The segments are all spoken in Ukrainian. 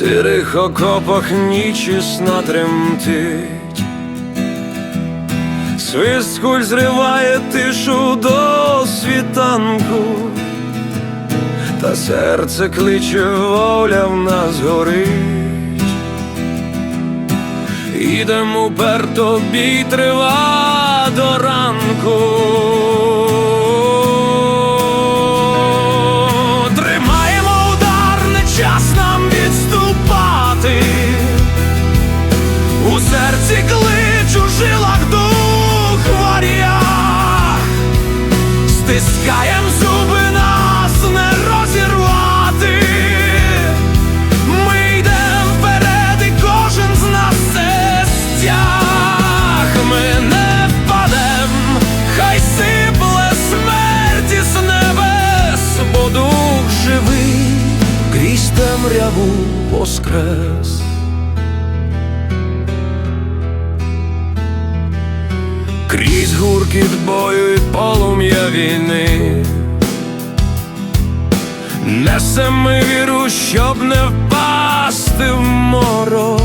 своїх окопах ніч ясна тремтить, свист куль зриває тишу до світанку, та серце кличе воля в нас горить. Ідем уперто бій трива до ранку. Воскрес. Крізь гуркіт бою і полум'я війни Несем ми віру, щоб не впасти в морок,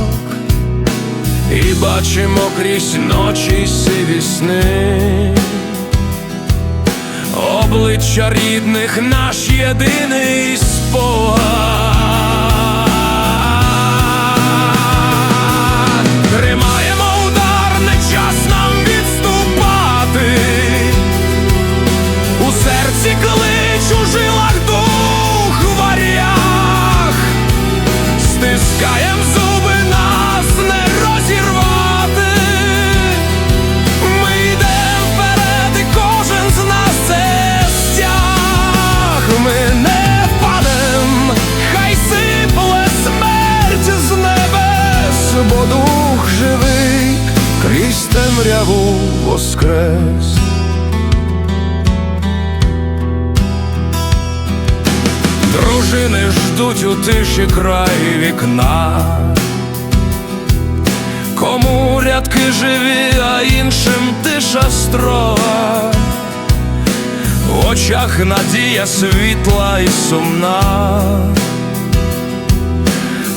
і бачимо крізь ночі сиві сни, обличчя рідних наш єдиний спогад. Воскрес. Дружини ждуть у тиші край вікна. Кому рядки живі, а іншим тиша строга. В очах надія світла і сумна.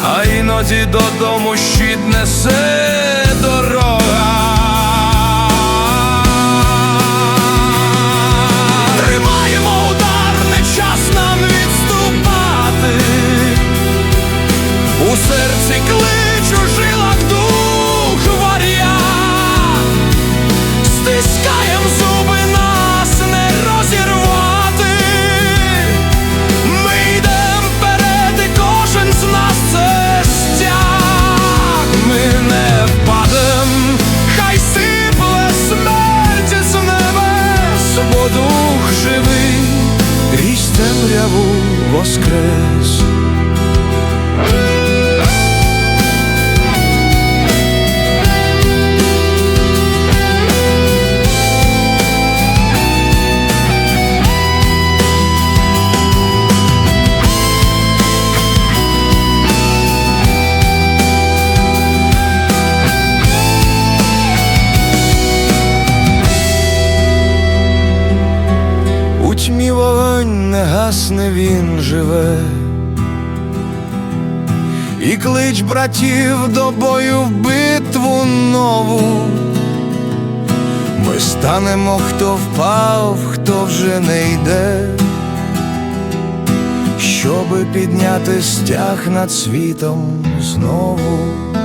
А іноді додому щит несе дорога. Серці клич, вогонь не гасне, він живе, і клич братів до бою в битву нову. Ми станемо, хто впав, хто вже не йде, щоби підняти стяг над світом знову.